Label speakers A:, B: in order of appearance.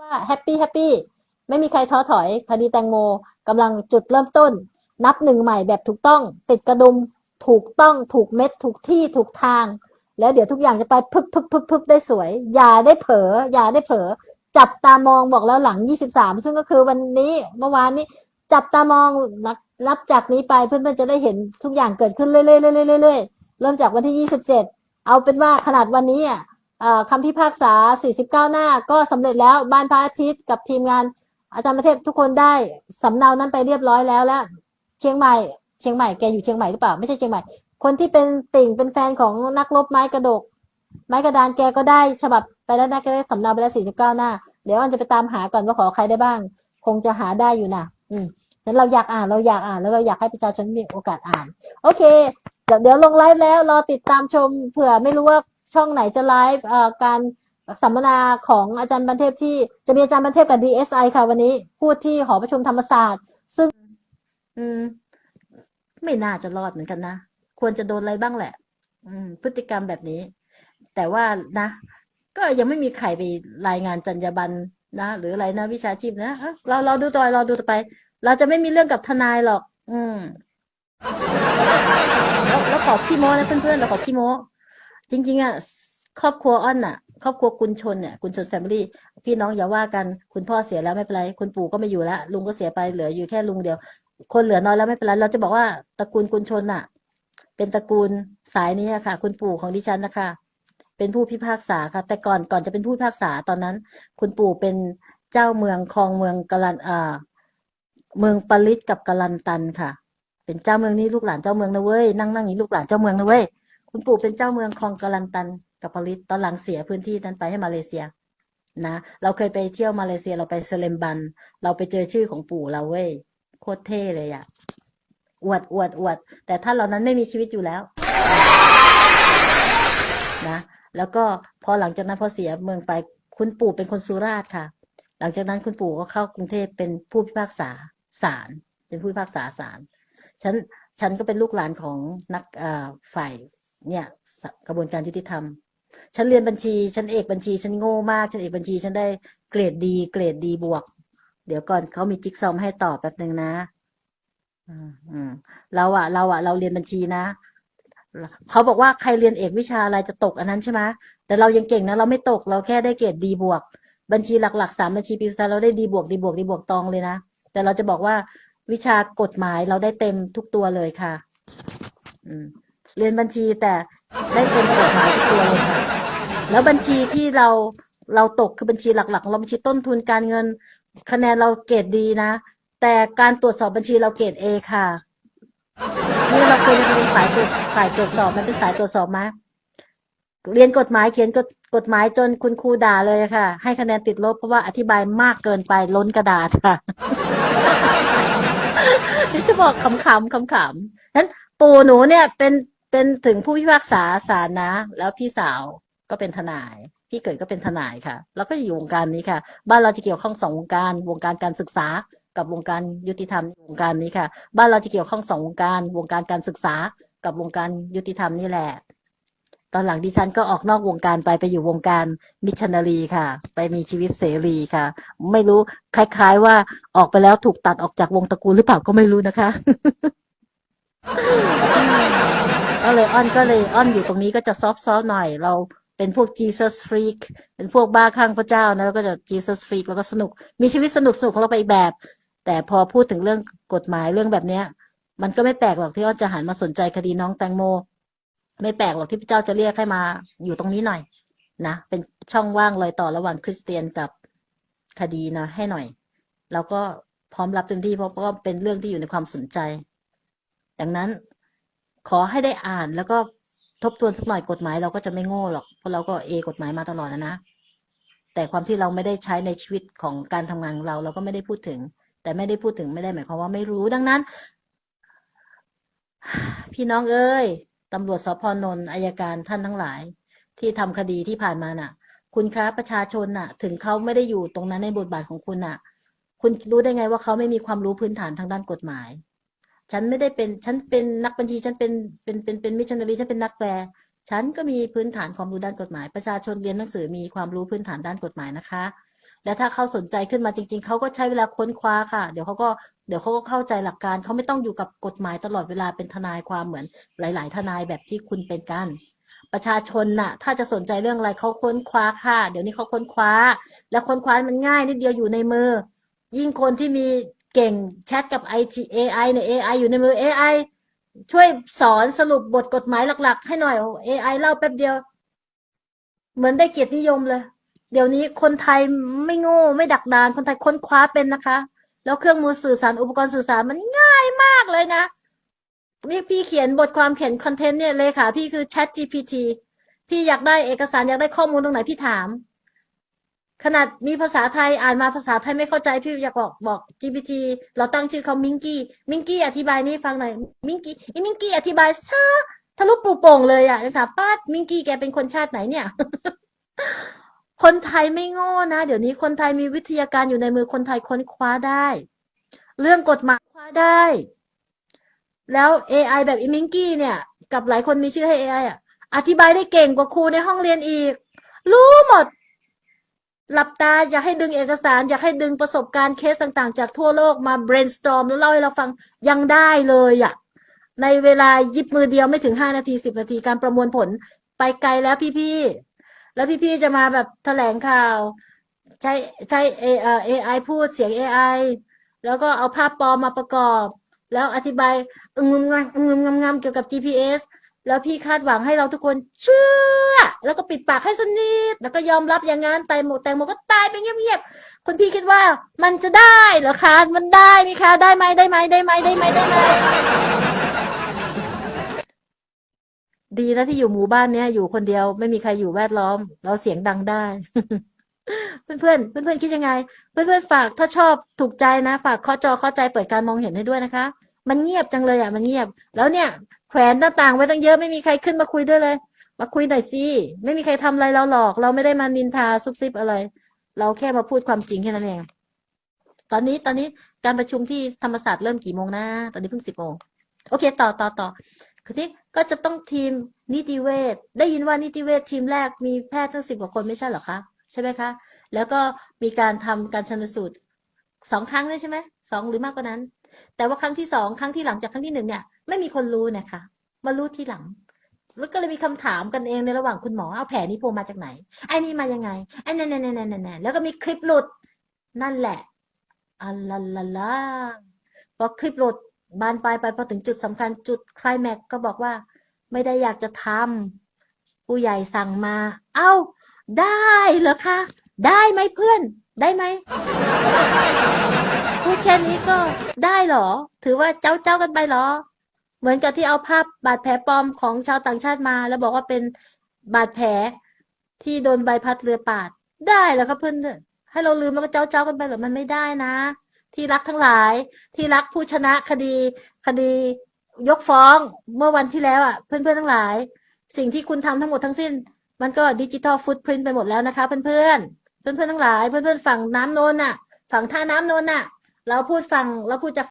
A: ว่าแฮปปี้แฮปปี้ไม่มีใครท้อถอยคดีแตงโมกำลังจุดเริ่มต้น นับหนึ่งใหม่แบบถูกต้อง ติดกระดุมถูกต้องถูกเม็ดถูกที่ถูกทาง แล้วเดี๋ยวทุกอย่างจะไปพึบพึบพึบพึบได้สวย อย่าได้เผลออย่าได้เผลอจับตามองบอกแล้วหลัง 23 ซึ่งก็คือวันนี้เมื่อวานนี้ จับตามองนับนับจากนี้ไปเพื่อนๆจะได้เห็นทุกอย่างเกิดขึ้นเรื่อยๆเรื่อยๆเรื่อยๆเริ่มจากวันที่ 27 เอาเป็นว่าขนาดวันนี้อะ คำพิพากษา 49 หน้าก็สำเร็จแล้วบ้านพระอาทิตย์กับทีมงาน อาจารย์ประเทศทุกคนได้สำเนานั้นไปเรียบร้อยแล้วและเชียงใหม่ เชียงใหม่แกอยู่เชียงใหม่หรือเปล่าไม่ใช่เชียงใหม่ คนที่เป็นติ่งเป็นแฟนของนักรบไม้กระดก ไม้กระดานแกก็ได้ฉบับไปแล้วนะแกได้สำเนาไปแล้ว 49 หน้า เดี๋ยวอันจะไปตามหาก่อนว่าขอใครได้บ้าง คงจะหาได้อยู่นะอืมฉะนั้นเราอยากอ่านเราอยากอ่านแล้วก็อยากให้ประชาชนมีโอกาสอ่าน โอเค เดี๋ยวเดี๋ยวลงไลฟ์แล้วรอติดตามชมเผื่อไม่รู้ว่า ช่องไหนจะไลฟ์เอ่อการสัมมนาของอาจารย์บันเทพที่จะมีอาจารย์บันเทพกับ DSI ค่ะวันนี้ พูดที่หอประชุมธรรมศาสตร์ ซึ่ง อืม ไม่น่าจะรอดเหมือนกันนะ ควรจะโดนอะไรบ้างแหละ อืม พฤติกรรมแบบนี้ แต่ว่านะ ก็ยังไม่มีใครไปรายงานจรรยาบรรณนะหรืออะไรนะวิชาชีพนะเอ้าเราเราดูต่อเราดูต่อไป เราจะไม่มีเรื่องกับทนายหรอก อืมแล้วแล้วขอขี้โม้นะเพื่อนๆเราขอขี้โม้ จริง ๆ อะ ครอบครัวอ้อนอะ ครอบครัวกุลชนเนี่ยกุลชนแฟมิลี่พี่น้องอย่าว่ากันคุณพ่อเสียแล้วไม่เป็นไร คุณปู่ก็ไม่อยู่แล้วลุงก็เสียไปเหลืออยู่แค่ลุงเดียว คนเหลือน้อยแล้วไม่เป็นไรเราจะบอกว่าตระกูลกุลชนอะ เป็นตระกูลสายนี้ค่ะ คุณปู่ของดิฉันนะคะ เป็นผู้พิพากษาค่ะ แต่ก่อนก่อนจะเป็นผู้พิพากษาตอนนั้น คุณปู่เป็นเจ้าเมืองครองเมืองกะลันอ่าเมืองปาริสกับกะลันตันค่ะ เป็นเจ้าเมืองนี่ลูกหลานเจ้าเมืองนะเว้ยนั่งนั่งนี้ลูกหลานเจ้าเมืองนะเว้ย คุณปู่เป็นเจ้าเมืองคองกะลันตันกับปาริสตอนหลังเสียพื้นที่นั้นไปให้มาเลเซียนะเราเคยไปเที่ยวมาเลเซียเราไปเซเลมบัน เราไปเจอชื่อของปู่เราเว้ยโคตรเท่เลยอะอวดอวดอวด แต่ท่านเหล่านั้นไม่มีชีวิตอยู่แล้วนะแล้วก็พอหลังจากนั้นพอเสียเมืองไปคุณปู่เป็นคนสุราษฎร์ค่ะ หลังจากนั้นคุณปู่ก็เข้ากรุงเทพเป็นผู้พิพากษาศาลเป็นผู้พิพากษาศาลฉันฉันก็เป็นลูกหลานของนักอ่าฝ่าย เนี่ยกระบวนการยุติธรรม ฉันเรียนบัญชี ฉันเอกบัญชี ฉันโง่มาก ฉันเอกบัญชี ฉันได้เกรดดี เกรดดีบวก เดี๋ยวก่อนเขามีจิ๊กซอมให้ตอบแป๊บหนึ่งนะอือืมเราอะเราอะเราเรียนบัญชีนะเขาบอกว่าใครเรียนเอกวิชาอะไรจะตกอันนั้นใช่ไหมแต่เรายังเก่งนะ เราไม่ตกเราแค่ได้เกรดดีบวก บัญชีหลักๆสามบัญชีปีสุดท้ายเราได้ดีบวกดีบวกดีบวกตองเลยนะ แต่เราจะบอกว่าวิชากฎหมายเราได้เต็มทุกตัวเลยค่ะ อืม เรียนบัญชีแต่ได้เต็มกฎหมายทุกตัวเลยค่ะ แล้วบัญชีที่เราเราตกคือบัญชีหลักๆเราบัญชีต้นทุนการเงิน คะแนนเราเกรดดีนะ แต่การตรวจสอบบัญชีเราเกรดเอค่ะนี่เราควรจะเป็นฝ่ายตรวจฝ่ายตรวจสอบมันเป็นสายตรวจสอบไหมเรียนกฎหมายเขียนกฎกฎหมายจนคุณครูด่าเลยค่ะ ให้คะแนนติดลบเพราะว่าอธิบายมากเกินไปล้นกระดาษค่ะนี่จะบอกขำๆขำๆนั้นปู่หนูเนี่ยเป็น เป็นถึงผู้พิพากษาศาลนะ แล้วพี่สาวก็เป็นทนาย พี่เกิดก็เป็นทนายค่ะ แล้วก็อยู่วงการนี้ค่ะ บ้านเราจะเกี่ยวข้องสองวงการ วงการการศึกษากับวงการยุติธรรมวงการนี้ค่ะ บ้านเราจะเกี่ยวข้องสองวงการ วงการการศึกษา กับวงการยุติธรรมนี่แหละ ตอนหลังดิฉันก็ออกนอกวงการไปไปอยู่วงการมิชชันนารีค่ะ ไปมีชีวิตเสรีค่ะ ไม่รู้คล้าย ๆว่าออกไปแล้วถูกตัดออกจากวงตระกูลหรือเปล่าก็ไม่รู้นะคะ ก็เลยอ้อนก็เลยอ้อนอยู่ตรงนี้ก็จะซอฟต์ๆหน่อย เราเป็นพวก Jesus freak เป็นพวกบ้าคลั่งพระเจ้านะแล้วก็จะ Jesus freak แล้วก็สนุก มีชีวิตสนุกสนุกของเราไปอีกแบบ แต่พอพูดถึงเรื่องกฎหมายเรื่องแบบเนี้ย มันก็ไม่แปลกหรอกที่อ้อนจะหันมาสนใจคดีน้องแตงโม ไม่แปลกหรอกที่พระเจ้าจะเรียกให้มาอยู่ตรงนี้หน่อยนะเป็นช่องว่างเลยต่อระหว่างคริสเตียนกับคดีนะให้หน่อยเราก็พร้อมรับเต็มที่เพราะก็เป็นเรื่องที่อยู่ในความสนใจ ดังนั้นขอให้ได้อ่านแล้วก็ทบทวนสักหน่อยกฎหมายเราก็จะไม่โง่หรอกเพราะเราก็เอกฎหมายมาตลอดนะนะ แต่ความที่เราไม่ได้ใช้ในชีวิตของการทำงานเราเราก็ไม่ได้พูดถึง แต่ไม่ได้พูดถึงไม่ได้หมายความว่าไม่รู้ดังนั้น พี่น้องเอ้ยตำรวจสพนนท์อายการท่านทั้งหลาย ที่ทำคดีที่ผ่านมาน่ะ คุณคะประชาชนน่ะ ถึงเขาไม่ได้อยู่ตรงนั้นในบทบาทของคุณน่ะ คุณรู้ได้ไงว่าเขาไม่มีความรู้พื้นฐานทางด้านกฎหมาย ฉันไม่ได้เป็นฉันเป็นนักบัญชีฉันเป็นเป็นเป็นเป็นมิชชันนารีฉันเป็นนักแปลฉันก็มีพื้นฐานความรู้ด้านกฎหมาย ประชาชนเรียนหนังสือมีความรู้พื้นฐานด้านกฎหมายนะคะ แล้วถ้าเขาสนใจขึ้นมาจริง ๆ เขาก็ใช้เวลาค้นคว้าค่ะ เดี๋ยวเขาก็เดี๋ยวเขาก็เข้าใจหลักการเขาไม่ต้องอยู่กับกฎหมายตลอดเวลาเป็นทนายความเหมือนหลาย ๆ ทนายแบบที่คุณเป็นกันประชาชนน่ะ ถ้าจะสนใจเรื่องอะไรเขาค้นคว้าค่ะ เดี๋ยวนี้เขาค้นคว้า แล้วค้นคว้ามันง่ายนิดเดียวอยู่ในมือ ยิ่งคนที่มี เก่งแชทกับ IT AI เนี่ย AI อยู่ในมือ AI ช่วยสอนสรุปบทกฎหมายหลัก ๆ ให้หน่อยโอ้ AI เล่าแป๊บเดียว เหมือนได้เกียรตินิยมเลย เดี๋ยวนี้คนไทยไม่โง่ไม่ดักดาน คนไทยค้นคว้าเป็นนะคะ แล้วเครื่องมือสื่อสารอุปกรณ์สื่อสารมันง่ายมากเลยนะนี่พี่เขียนบทความเขียนคอนเทนต์เนี่ยเลยค่ะ พี่คือ Chat GPT พี่อยากได้เอกสารอยากได้ข้อมูลตรงไหนพี่ถาม ขนาดมีภาษาไทยอ่านมาภาษาไทยไม่เข้าใจพี่อยากบอกบอก GPT เราตั้งชื่อเขามิงกี้มิงกี้อธิบายนี่ฟังหน่อยมิงกี้อีมิงกี้อธิบายซะทะลุปลุโป่งเลยอะถามป้ามิงกี้แกเป็นคนชาติไหนเนี่ย คนไทยไม่โง่นะ เดี๋ยวนี้คนไทยมีวิทยาการอยู่ในมือคนไทยค้นคว้าได้ เรื่องกฎหมายคว้าได้ แล้ว AI แบบอีมิงกี้เนี่ย กับหลายคนมีชื่อให้ AI อะอธิบายได้เก่งกว่าครูในห้องเรียนอีก รู้หมด หลับตาอยากให้ดึงเอกสาร อยากให้ดึงประสบการณ์เคสต่างๆ จากทั่วโลกมา brainstorm แล้วเล่าให้เราฟังยังได้เลยอะในเวลายิบมือเดียวไม่ถึงห้านาทีสิบนาทีการประมวลผลไปไกลแล้วพี่ๆแล้วพี่ๆจะมาแบบแถลงข่าว ใช้ใช้เอเอ่อ AI พูดเสียง AI แล้วก็เอาภาพปลอมมาประกอบ แล้วอธิบายอึงงงำอึงงำงำเกี่ยวกับ GPS แล้วพี่คาดหวังให้เราทุกคนเชื่อ แล้วก็ปิดปากให้สนิทแล้วก็ยอมรับอย่างนั้นแตงโมแตงโมก็ตายไปเงียบๆคุณพี่คิดว่ามันจะได้เหรอคะ มันได้ไหมคะ ได้ไหมได้ไหมได้ไหมได้ไหมได้ไหมดีนะที่อยู่หมู่บ้านเนี้ยอยู่คนเดียวไม่มีใครอยู่แวดล้อม เราเสียงดังได้ เพื่อนเพื่อนเพื่อนเพื่อนคิดยังไง เพื่อนเพื่อนๆฝากถ้าชอบถูกใจนะ ฝากเคาะจอเคาะใจเปิดการมองเห็นให้ด้วยนะคะ มันเงียบจังเลยอะ มันเงียบ แล้วเนี่ย แขวนหน้าต่างไว้ตั้งเยอะไม่มีใครขึ้นมาคุยด้วยเลย มาคุยหน่อยสิไม่มีใครทำอะไรเราหรอก เราไม่ได้มานินทาซุบซิบอะไร เราแค่มาพูดความจริงแค่นั้นเองตอนนี้ตอนนี้การประชุมที่ธรรมศาสตร์เริ่มกี่โมงนะ ตอนนี้เพิ่งสิบโมงโอเค ต่อต่อต่อคือที่ก็จะต้องทีมนิติเวชได้ยินว่านิติเวชทีมแรกมีแพทย์ทั้งสิบกว่าคนไม่ใช่เหรอคะใช่ไหมคะ แล้วก็มีการทำการชันสูตรสองครั้งเลยใช่ไหมสองหรือมากกว่านั้น แต่ว่าครั้งที่สองครั้งที่หลังจากครั้งที่หนึ่งเนี่ย ไม่มีคนรู้นะคะมารู้ทีหลัง แล้วก็เลยมีคำถามกันเองในระหว่างคุณหมอเอาแผลนี้โผล่มาจากไหนไอ้นี่มายังไงไอ้นั่นนั่นนั่นนั่นแล้วก็มีคลิปหลุดนั่นแหละอัลลาลาลาพอคลิปหลุดบานปลายไปพอถึงจุดสำคัญจุดคลายแม็กก็บอกว่า ไม่ได้อยากจะทำผู้ใหญ่สั่งมา เอ้า ได้เหรอคะ ได้ไหมเพื่อน ได้ไหม ค่นี้ก็ได้เหรอ ถือว่าเจ้าเจ้ากันไปเหรอ เหมือนกับที่เอาภาพบาดแผลปลอมของชาวต่างชาติมา แล้วบอกว่าเป็นบาดแผลที่โดนใบพัดเรือปาด ได้เหรอครับเพื่อนให้เราลืมแล้วก็เจ้าเจ้ากันไปเหรอมันไม่ได้นะ ที่รักทั้งหลาย ที่รักผู้ชนะคดีคดียกฟ้องเมื่อวันที่แล้วอะเพื่อนๆทั้งหลาย สิ่งที่คุณทำทั้งหมดทั้งสิ้น มันก็ดิจิทัลฟุตพริ้นไปหมดแล้วนะคะเพื่อนๆเพื่อนๆทั้งหลาย เพื่อนๆฝั่งน้ำโนนน่ะ ฝั่งท่าน้ำโนนน่ะ แล้วพูดฟังแล้วพูดจะ